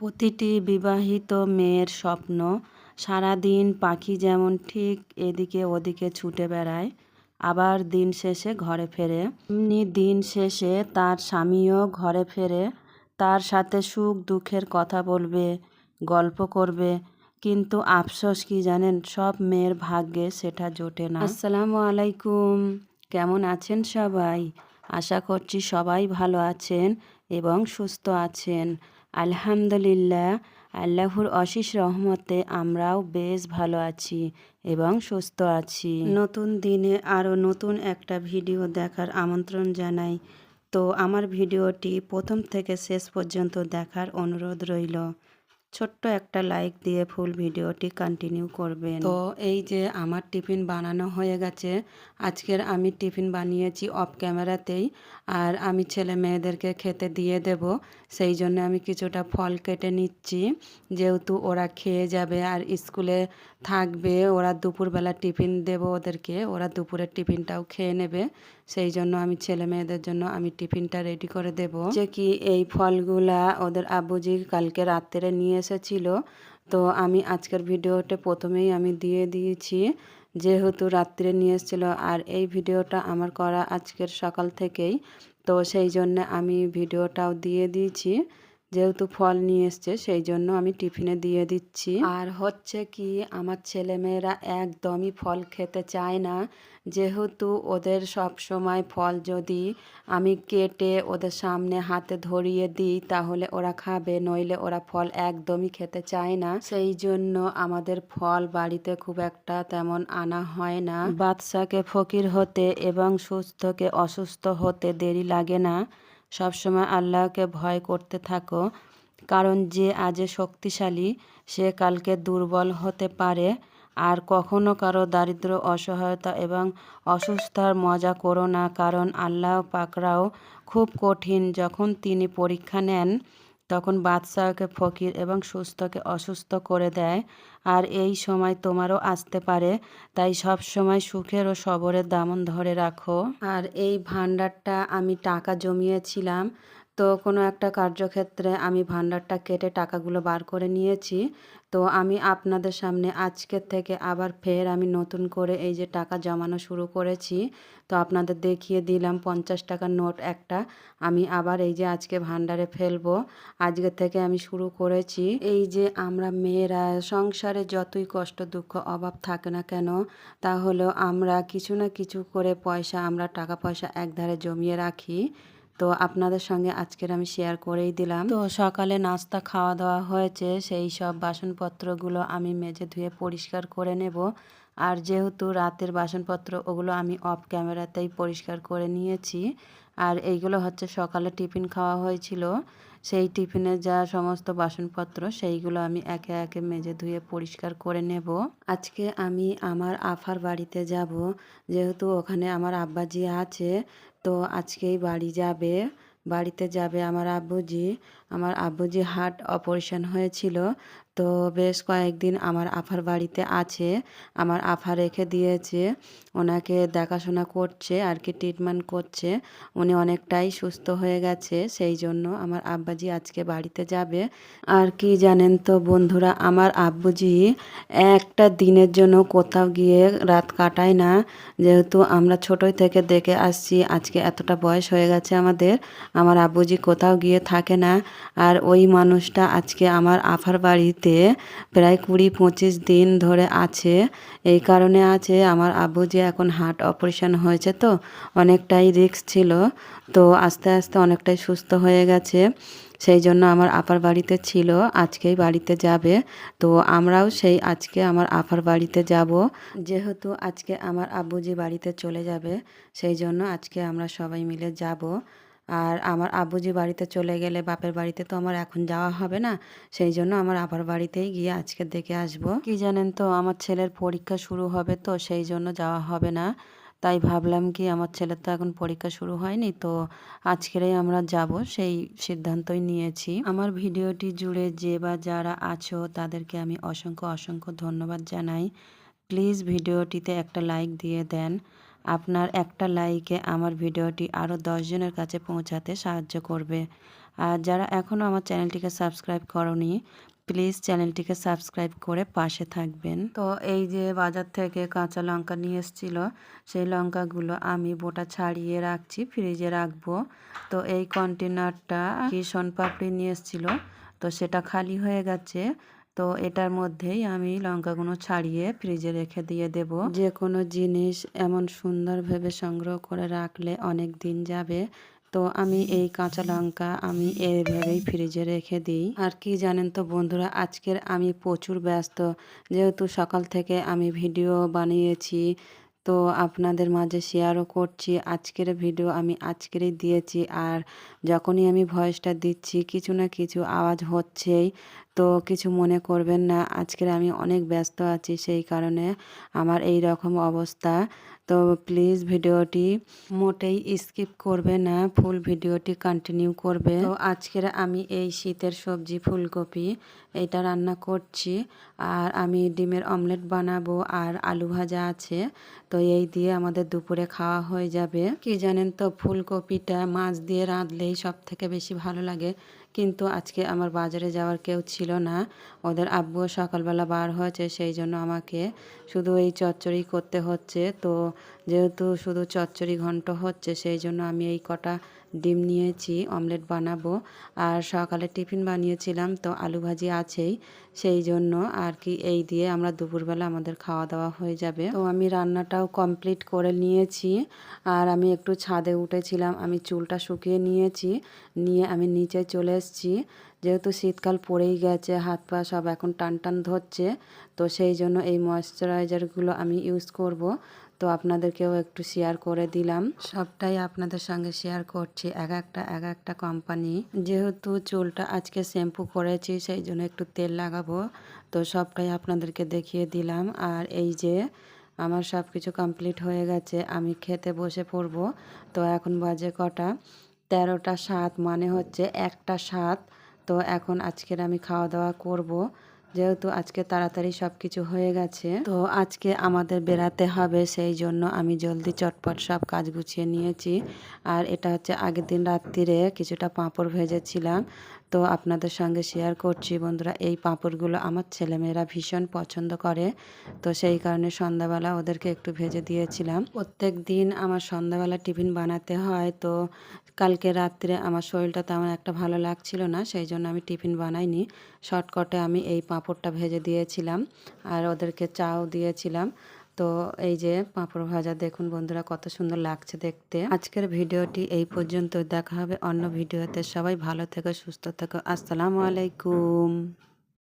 প্রতিটি বিবাহিত মেয়ের স্বপ্ন, সারাদিন পাখি যেমন ঠিক এদিকে ওদিকে ছুটে বেড়ায়, আবার দিন শেষে ঘরে ফেরে। এমনি দিন শেষে তার স্বামীও ঘরে ফেরে, তার সাথে সুখ দুঃখের কথা বলবে, গল্প করবে, কিন্তু আফসোস কি জানেন, সব মেয়ের ভাগ্যে সেটা জোটে না। আসসালামু আলাইকুম, কেমন আছেন সবাই? আশা করছি সবাই ভালো আছেন এবং সুস্থ আছেন। আলহামদুলিল্লাহ, আল্লাহর অশেষ রহমতে আমরাও বেশ ভালো আছি এবং সুস্থ আছি। নতুন দিনে আরও নতুন একটা ভিডিও দেখার আমন্ত্রণ জানাই। তো আমার ভিডিওটি প্রথম থেকে শেষ পর্যন্ত দেখার অনুরোধ রইল। ছোট্ট একটা লাইক দিয়ে ফুল ভিডিওটি কন্টিনিউ করবেন। তো এই যে আমার টিফিন বানানো হয়ে গেছে, আজকের আমি টিফিন বানিয়েছি অফ ক্যামেরাতেই আর আমি ছেলে মেয়েদেরকে খেতে দিয়ে দেব, সেই জন্য আমি কিছুটা ফল কেটে নিচ্ছি। যেহেতু ওরা খেয়ে যাবে আর স্কুলে থাকবে, ওরা দুপুরবেলা টিফিন দেব ওদেরকে, ওরা দুপুরের টিফিনটাও খেয়ে নেবে, সেই জন্য আমি ছেলে মেয়েদের জন্য আমি টিফিনটা রেডি করে দেব। যে কি এই ফলগুলা ওদের আব্বুজি কালকে রাত্রে নিয়ে এসেছিল। তো আমি আজকের ভিডিওটা প্রথমেই আমি দিয়ে দিয়েছি যেহেতু রাত্রে নিয়ে এসেছিল আর এই ভিডিওটা আমার করা আজকের সকাল থেকেই। তো সেই জন্য আমি ভিডিওটাও দিয়ে দিয়েছি। যেহেতু ফল নিয়ে এসছে, সেই জন্য আমি টিফিনে দিয়ে দিচ্ছি। আর হচ্ছে কি, আমার ছেলেমেয়েরা একদমই ফল খেতে চায় না। যেহেতু ওদের সব সময় ফল যদি আমি কেটে ওদের সামনে হাতে ধরিয়ে দিই, তাহলে ওরা খাবে, নইলে ওরা ফল একদমই খেতে চায় না। সেই জন্য আমাদের ফল বাড়িতে খুব একটা তেমন আনা হয় না। বাদশাকে ফকির হতে এবং সুস্থকে অসুস্থ হতে দেরি লাগে না। সবসময় আল্লাহকে ভয় করতে থাকো, কারণ যে আজে শক্তিশালী, সে কালকে দুর্বল হতে পারে। আর কখনো কারও দারিদ্র অসহায়তা এবং অসুস্থার মজা করো না, কারণ আল্লাহ পাকরাও খুব কঠিন। যখন তিনি পরীক্ষা নেন তখন বাদশাহকে ফকির এবং সুস্থকে অসুস্থ করে দেয়। আর এই সময় তোমারও আসতে পারে, তাই সব সময় সুখের ও সবরের দামন ধরে রাখো। আর এই ভান্ডারটা আমি টাকা জমিয়েছিলাম তো কোনো একটা কার্যক্ষেত্রে আমি ভান্ডারটা কেটে টাকাগুলো বার করে নিয়েছি। তো আমি আপনাদের সামনে আজকের থেকে আবার ফের আমি নতুন করে এই যে টাকা জমানো শুরু করেছি, তো আপনাদের দেখিয়ে দিলাম পঞ্চাশ টাকার নোট একটা। আমি আবার এই যে আজকে ভান্ডারে ফেলব। আজকের থেকে আমি শুরু করেছি। এই যে আমরা মেয়েরা, সংসারে যতই কষ্ট, দুঃখ, অভাব থাকে না কেন, তাহলেও আমরা কিছু না কিছু করে পয়সা, আমরা টাকা পয়সা একধারে জমিয়ে রাখি। তো আপনাদের সঙ্গে আজকের আমি শেয়ার করেই দিলাম। তো সকালে নাস্তা খাওয়া দাওয়া হয়েছে, সেই সব বাসনপত্রগুলো আমি মেঝে ধুয়ে পরিষ্কার করে নেব। আর যেহেতু রাতের বাসনপত্র, ওগুলো আমি অফ ক্যামেরাতেই পরিষ্কার করে নিয়েছি। আর এইগুলো হচ্ছে সকালে টিফিন খাওয়া হয়েছিল। সেই টিফিনে যা সমস্ত বাসনপত্র, সেইগুলো আমি একে একে মেজে ধুয়ে পরিষ্কার করে নেব। আজকে আমি আমার আফার বাড়িতে যাব, যেহেতু ওখানে আমার আব্বাজি আছে, তো আজকেই বাড়ি যাবে। বাড়িতে যাবে আমার আব্বুজি। আমার আব্বুজি হার্ট অপারেশন হয়েছিল, তো বেশ কয়েকদিন আমার আফার বাড়িতে আছে। আমার আফা রেখে দিয়েছে, ওনাকে দেখাশোনা করছে, আর কি ট্রিটমেন্ট করছে। উনি অনেকটাই সুস্থ হয়ে গেছে, সেই জন্য আমার আব্বাজি আজকে বাড়িতে যাবে। আর কি জানেন তো বন্ধুরা, আমার আব্বুজি একটা দিনের জন্য কোথাও গিয়ে রাত কাটায় না। যেহেতু আমরা ছোটোই থেকে দেখে আসছি, আজকে এতটা বয়স হয়ে গেছে আমাদের, আমার আব্বুজি কোথাও গিয়ে থাকে না। আর ওই মানুষটা আজকে আমার আফার বাড়িতে প্রায় কুড়ি পঁচিশ দিন ধরে আছে। এই কারণে আছে আমার আব্বু যে এখন হার্ট অপারেশন হয়েছে তো, অনেকটাই রিস্ক ছিল। তো আস্তে আস্তে অনেকটাই সুস্থ হয়ে গেছে। সেই জন্য আমার আপার বাড়িতে ছিল, আজকেই বাড়িতে যাবে। তো আমরাও সেই আজকে আমার আপার বাড়িতে যাব। যেহেতু আজকে আমার আব্বুজি বাড়িতে চলে যাবে, সেই জন্য আজকে আমরা সবাই মিলে যাব। আর আমার আব্বুজি বাড়িতে চলে গেলে বাপের বাড়িতে তো আমার এখন যাওয়া হবে না, সেই জন্য আমার আবার বাড়িতেই গিয়ে আজকে দেখে আসব। কি জানেন তো, আমার ছেলের পরীক্ষা শুরু হবে তো, সেই জন্য যাওয়া হবে না। তাই ভাবলাম কি, আমার ছেলের তো এখন পরীক্ষা শুরু হয়নি, তো আজকেরই আমরা যাব, সেই সিদ্ধান্তই নিয়েছি। আমার ভিডিওটি জুড়ে যে বা যারা আছো, তাদেরকে আমি অসংখ্য অসংখ্য ধন্যবাদ জানাই। প্লিজ ভিডিওটিতে একটা লাইক দিয়ে দেন। আপনার একটা লাইকে আমার ভিডিওটি আরও দশজনের কাছে পৌঁছাতে সাহায্য করবে। আর যারা এখনও আমার চ্যানেলটিকে সাবস্ক্রাইব করনি প্লিজ চ্যানেলটিকে সাবস্ক্রাইব করে পাশে থাকবেন। তো এই যে বাজার থেকে কাঁচা লঙ্কা নিয়ে এসেছিল, সেই লঙ্কাগুলো আমি বোটা ছাড়িয়ে রাখছি ফ্রিজে রাখব। তো এই কন্টেনারটা কি পাপড়ি নিয়ে এসেছিল, তো সেটা খালি হয়ে গেছে। তো এটার মধ্যেই আমি লঙ্কাগুলো ছাড়িয়ে ফ্রিজে রেখে দিয়ে দেব। যে কোনো জিনিস এমন সুন্দরভাবে সংগ্রহ করে রাখলে অনেক দিন যাবে। তো আমি এই কাঁচা লঙ্কা আমি এইভাবেই ফ্রিজে রেখে দিই। আর কি জানেন তো বন্ধুরা, আজকের আমি প্রচুর ব্যস্ত। যেহেতু সকাল থেকে আমি ভিডিও বানিয়েছি, তো আপনাদের মাঝে শেয়ারও করছি। আজকের ভিডিও আমি আজকেরই দিয়েছি। আর যখনই আমি ভয়েসটা দিচ্ছি, কিছু না কিছু আওয়াজ হচ্ছেই। তো কিছু মনে করবেন না আজকের আমি অনেক ব্যস্ত আছি সেই কারণে আমার এই রকম অবস্থা। তো প্লিজ ভিডিওটি মোটেই স্কিপ করবে না ফুল ভিডিওটি কন্টিনিউ করবে। তো আজকের আমি এই শীতের সবজি, ফুলকপি এটা রান্না করছি। আর আমি ডিমের অমলেট বানাবো আর আলু ভাজা আছে। তো এই দিয়ে আমাদের দুপুরে খাওয়া হয়ে যাবে। কি জানেন তো, ফুলকপিটা মাছ দিয়ে রাঁধলেই সব থেকে বেশি ভালো লাগে। কিন্তু আজকে আমার বাজারে যাওয়ার কেউ ছিল না। ওদের আব্বু সকালবেলা বার হয়েছে, সেই জন্য আমাকে শুধু এই চচ্চড়ি করতে হচ্ছে। তো যেহেতু শুধু চচ্চড়ি ঘন্ট হচ্ছে, সেই জন্য আমি এই কটা ডিম নিয়েছি, অমলেট বানাবো। আর সকালে টিফিন বানিয়েছিলাম, তো আলু ভাজি আছেই, সেই জন্য আর কি এই দিয়ে আমরা দুপুরবেলা আমাদের খাওয়া দাওয়া হয়ে যাবে। তো আমি রান্নাটাও কমপ্লিট করে নিয়েছি। আর আমি একটু ছাদে উঠেছিলাম, আমি চুলটা শুকিয়ে নিয়েছি, নিয়ে আমি নিচে চলে এসেছি। যেহেতু শীতকাল পড়েই গেছে, হাত পা সব এখন টান টান ধরছে, তো সেই জন্য এই ময়শ্চারাইজারগুলো আমি ইউজ করব। তো আপনাদেরকেও একটু শেয়ার করে দিলাম। সবটাই আপনাদের সঙ্গে শেয়ার করছি এক একটা এক একটা কোম্পানি যেহেতু চুলটা আজকে শ্যাম্পু করেছি, সেই জন্য একটু তেল লাগাবো। তো সবটাই আপনাদেরকে দেখিয়ে দিলাম। আর এই যে আমার সব কিছু কমপ্লিট হয়ে গেছে, আমি খেতে বসে পড়ব। তো এখন বাজে কটা? তেরোটা সাত মানে হচ্ছে একটা সাত। তো এখন আজকের আমি খাওয়া দাওয়া করব। যেহেতু আজকে তাড়াতাড়ি সব কিছু হয়ে গেছে, তো আজকে আমাদের বেড়াতে হবে, সেই জন্য আমি জলদি চটপট সব কাজ গুছিয়ে নিয়েছি। আর এটা হচ্ছে আগের দিন রাত্রিরে কিছুটা পাঁপড় ভেজেছিলাম। তো আপনাদের সঙ্গে শেয়ার করছি। বন্ধুরা, এই পাঁপড়গুলো আমার ছেলেমেয়েরা ভীষণ পছন্দ করে। তো সেই কারণে সন্ধ্যাবেলা ওদেরকে একটু ভেজে দিয়েছিলাম। প্রত্যেক দিন আমার সন্ধ্যাবেলা টিফিন বানাতে হয়। তো কালকে রাত্রে আমার শরীরটা তেমন একটা ভালো লাগছিল না, সেই জন্য আমি টিফিন বানাইনি। শর্টকটে আমি এই পাঁপড়টা ভেজে দিয়েছিলাম আর ওদেরকে চাও দিয়েছিলাম। তো এই যে পাঁপড় ভাজা, দেখুন বন্ধুরা কত সুন্দর লাগছে দেখতে। আজকের ভিডিওটি এই পর্যন্ত দেখা হবে অন্য ভিডিওতে। সবাই ভালো থেকো, সুস্থ থেকো। আসসালামু আলাইকুম।